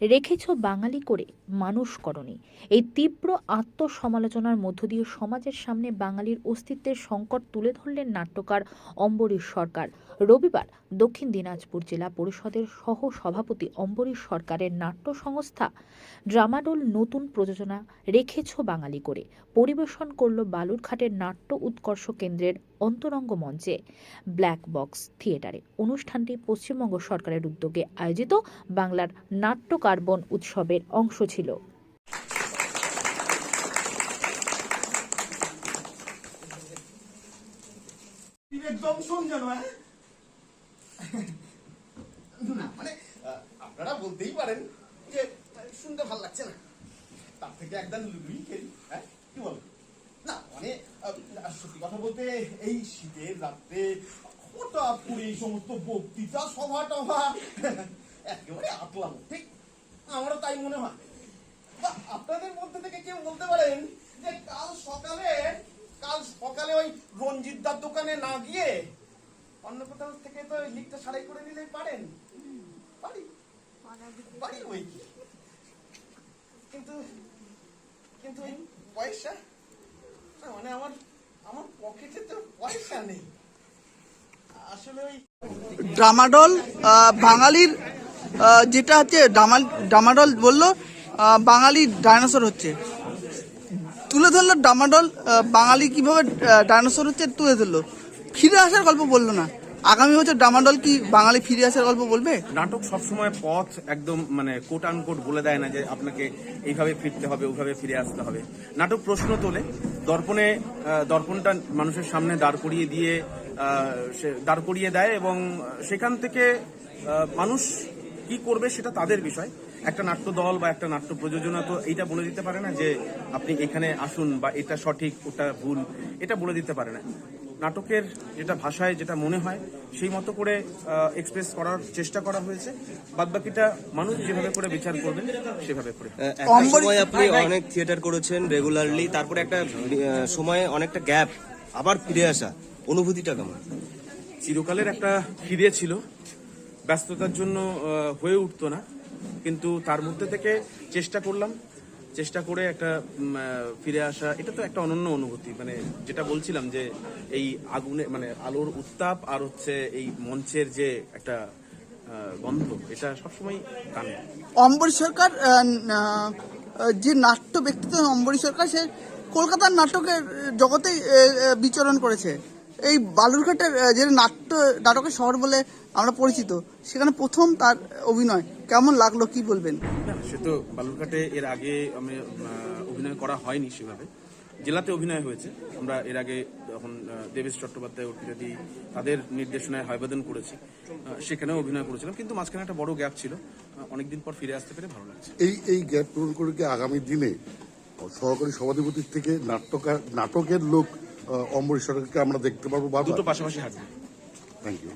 রেখেছ বাঙালি করে মানুষ করনি। এই তীব্র আত্মসমালোচনার মধ্য দিয়ে সমাজের সামনে বাঙালির অস্তিত্বের সংকট তুলে ধরলেন নাট্যকার অম্বরীশ সরকার। রবিবার দক্ষিণ দিনাজপুর জেলা পরিষদের সহ সভাপতি অম্বরীশ সরকারের নাট্য সংস্থা ড্রামাডোল নতুন প্রযোজনা রেখেছ বাঙালি করে পরিবেশন করল বালুরঘাটের নাট্য উৎকর্ষ কেন্দ্রের অন্তরঙ্গ মঞ্চে ব্ল্যাক বক্স থিয়েটারে। অনুষ্ঠানটি পশ্চিমবঙ্গ সরকারের উদ্যোগে আয়োজিত বাংলার নাট্য কার্বন উৎসবের অংশ ছিল। হ্যাঁ? না মানে আপনারা বলতেই পারেন যে শুনতে ভালো লাগছে না। তার থেকে একদম লুডুই খেলি হ্যাঁ? কি বলেন না মানে সত্যি কথা বলতে এই শীতের রাত্রে হঠাৎ করে এই সমস্ত বক্তৃতা সভা টভা তাই মনে হয়। আপনাদের মধ্যে থেকে কেউ বলতে পারেন যে কাল সকালে কাল সকালে ওই রঞ্জিত দার দোকানে না গিয়ে অন্য কোথাও থেকে তো লিকটা সারাই করে নিলেই পারেন। পারি। পারি ওই কি? কিন্তু কিন্তু ওই পয়সা? মানে আমার আমার পকেটে তো পয়সা নেই। আসলে ওই ড্রামাডল বাঙালির যেটা হচ্ছে ডামাল ডামাডল বলল বাঙালি ডাইনোসর হচ্ছে। তুলে ধরলো ডামাডল বাঙালি কীভাবে ডাইনোসর হচ্ছে তুলে ধরলো। ফিরে আসার গল্প বলল না। আগামী বছর ডামাডল কি বাঙালি ফিরে আসার গল্প বলবে? নাটক সবসময় পথ একদম মানে কোট আন কোট বলে দেয় না যে আপনাকে এইভাবে ফিরতে হবে ওইভাবে ফিরে আসতে হবে। নাটক প্রশ্ন তোলে, দর্পণে দর্পণটা মানুষের সামনে দাঁড় করিয়ে দিয়ে দাঁড় করিয়ে দেয় এবং সেখান থেকে মানুষ কি করবে সেটা তাদের বিষয়। একটা নাট্য দল বা একটা নাট্য প্রযোজনা তো এইটা বলে দিতে পারে না যে আপনি এখানে আসুন বা এটা সঠিক ওটা ভুল এটা বলে দিতে পারে না। নাটকের যেটা ভাষায় যেটা মনে হয় সেই মতো করে এক্সপ্রেস করার চেষ্টা করা হয়েছে। বাদবাকিটা মানুষ যেভাবে করে বিচার করবেন সেভাবে করে। সময় আপনি অনেক থিয়েটার করেছেন রেগুলারলি তারপরে একটা সময়ে অনেকটা গ্যাপ আবার ফিরে আসা। অনুভূতিটা কেমন? চিরকালের একটা ফিরে ছিল। ব্যস্ততার জন্য হয়ে উঠতো না। কিন্তু তার মধ্যে থেকে চেষ্টা করলাম চেষ্টা করে একটা ফিরে আসা। এটা তো একটা অনন্য অনুভূতি মানে যেটা বলছিলাম যে এই আগুনে মানে আলোর উত্তাপ আর হচ্ছে এই মঞ্চের যে একটা গন্ধ এটা সবসময় কানে অম্বরী সরকার যে নাট্য ব্যক্তিত্ব অম্বরী সরকার সে কলকাতার নাটকের আহ, বিচরণ করেছে। এই বালুরঘাটের যে নাট্য নাটকের শহর বলে আমরা পরিচিত সেখানে প্রথম তার অভিনয়। কেমন লাগল কি বলবেন? সে তো বালুরঘাটে এর আগে আমি অভিনয় করা হয়নি সেভাবে। জেলাতে অভিনয় হয়েছে। আমরা এর আগে যখন দেবেশ চট্টোপাধ্যায় অর্পিতাদি তাদের নির্দেশনায় হয়বেদন করেছি সেখানেও অভিনয় করেছিলাম। কিন্তু মাঝখানে একটা বড় গ্যাপ ছিল। অনেকদিন পর ফিরে আসতে পেরে ভালো লাগছে। এই এই গ্যাপ পূরণ করে কি আগামী দিনে সহকারী সভাধিপতির থেকে নাট্যকার নাটকের লোক অম্বরীশ সরকারকে আমরা দেখতে পারব দুটো পাশাপাশি হাঁটবে থ্যাংক ইউ